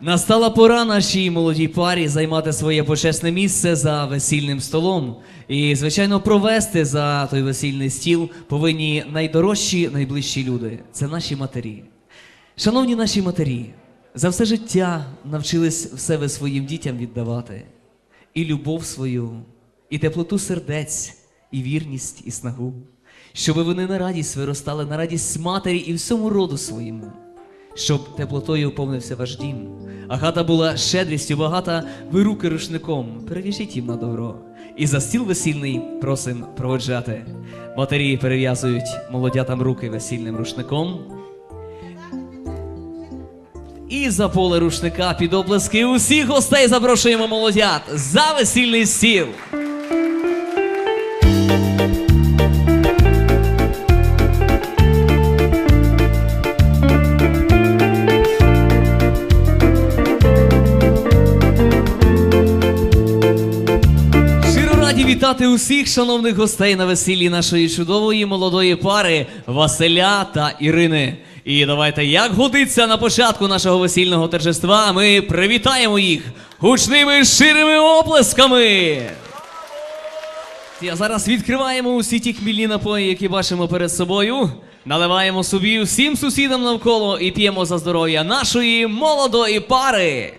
Настала пора нашій молодій парі займати своє почесне місце за весільним столом. І, звичайно, провести за той весільний стіл повинні найдорожчі, найближчі люди. Це наші матері. Шановні наші матері, за все життя навчились все ви своїм дітям віддавати. І любов свою, і теплоту сердець, і вірність, і снагу. Щоби вони на радість виростали, на радість матері і всьому роду своєму щоб теплотою повнився ваш дім, а хата була щедрістю багата, ви руки рушником, перев'яжіть їм на добро. І за стіл весільний просим проводжати. Матері перев'язують молодятам руки весільним рушником. І за поле рушника під оплески усіх гостей запрошуємо молодят за весільний стіл. Раді вітати усіх шановних гостей на весіллі нашої чудової молодої пари Василя та Ірини. І давайте, як годиться на початку нашого весільного торжества, ми привітаємо їх гучними щирими оплесками. А зараз відкриваємо усі ті хмільні напої, які бачимо перед собою. Наливаємо собі всім сусідам навколо і п'ємо за здоров'я нашої молодої пари.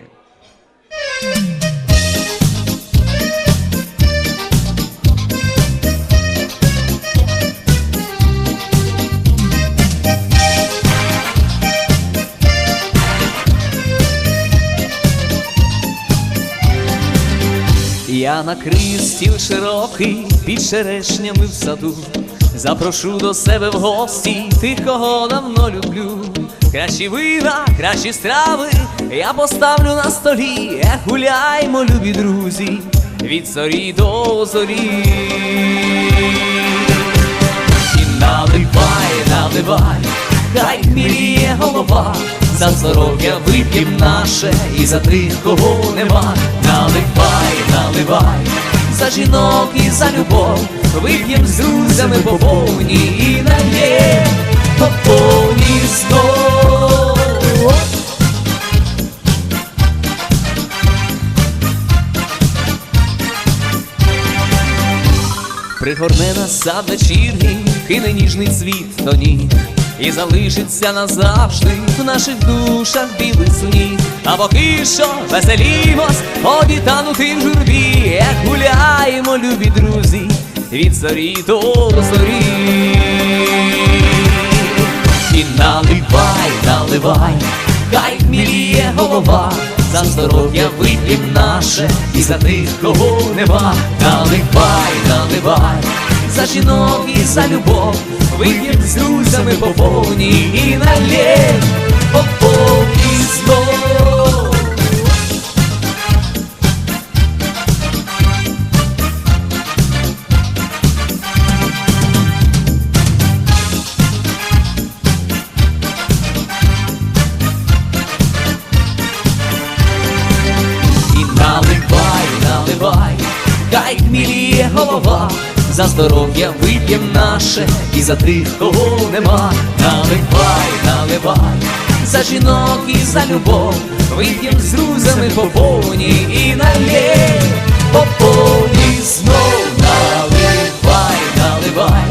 Я накрию стіл широкий під черешнями в саду. Запрошу до себе в гості тих, кого давно люблю. Кращі вина, кращі страви я поставлю на столі. Ех, гуляймо, любі друзі, від зорі до зорі. І наливай, наливай, хай міліє голова, за здоров'я вип'єм наше і за тих, кого нема. Наливай, наливай, за жінок і за любов, вип'єм з друзями по і нальєм по повні знов. Пригорне нас сад вечірній, кине ніжний цвіт до І залишиться назавжди в наших душах білий сніг А поки що веселімось, годі танути в журбі Як гуляємо, любі друзі, від зорі до зорі І наливай, наливай, хай хміліє голова за здоров'я вип'єм наше і за тих, кого нема. Наливай, наливай, за жінок і за любов, вип'єм з друзями по повні і налєм по повні знов. І наливай, наливай, хай хміліє голова, за здоров'я вип'єм наше і за тих, кого нема. Наливай, наливай, за жінок і за любов, вип'єм з друзями по повні і налєм по повні знов наливай, наливай,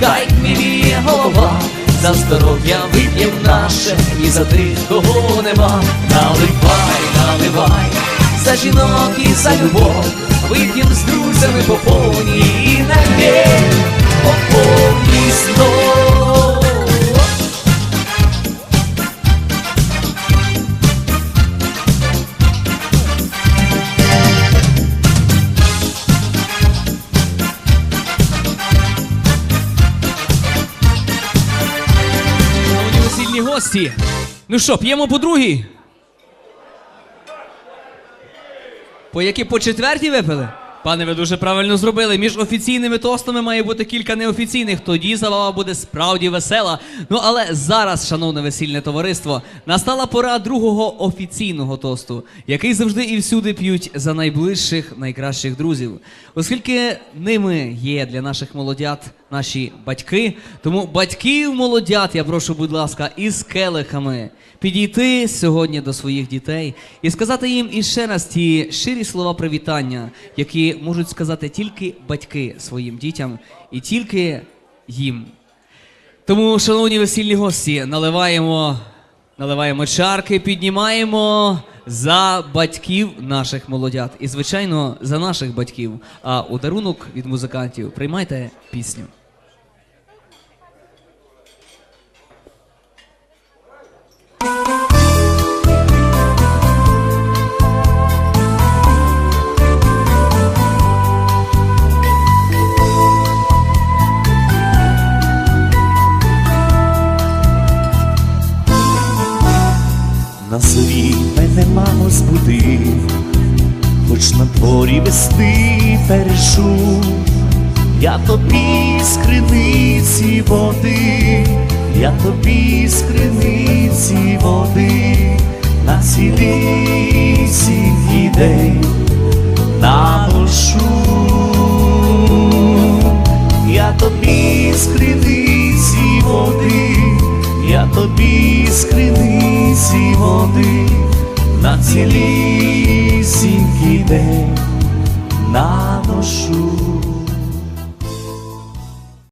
хай хміліє голова. За здоров'я вип'єм наше і за тих, кого нема. Наливай, наливай, за жінок і за любов, вип'єм з друзями по повні гості. Ну що, п'ємо по другій? По які по четвертій випили? Пане, ви дуже правильно зробили. Між офіційними тостами має бути кілька неофіційних. Тоді забава буде справді весела. Ну але зараз, шановне весільне товариство, настала пора другого офіційного тосту, який завжди і всюди п'ють за найближчих, найкращих друзів. Оскільки ними є для наших молодят наші батьки, тому батьків молодят, я прошу, будь ласка, із келихами підійти сьогодні до своїх дітей і сказати їм іще раз ті щирі слова привітання, які можуть сказати тільки батьки своїм дітям і тільки їм. Тому, шановні весільні гості, наливаємо, наливаємо чарки, піднімаємо за батьків наших молодят. І, звичайно, за наших батьків. А у дарунок від музикантів приймайте пісню. Хоч на дворі весни перешу, я тобі з криниці води, я тобі з криниці води, на цілісі день наношу, я тобі з криниці води, я тобі з криниці води, на цілісінький день наношу.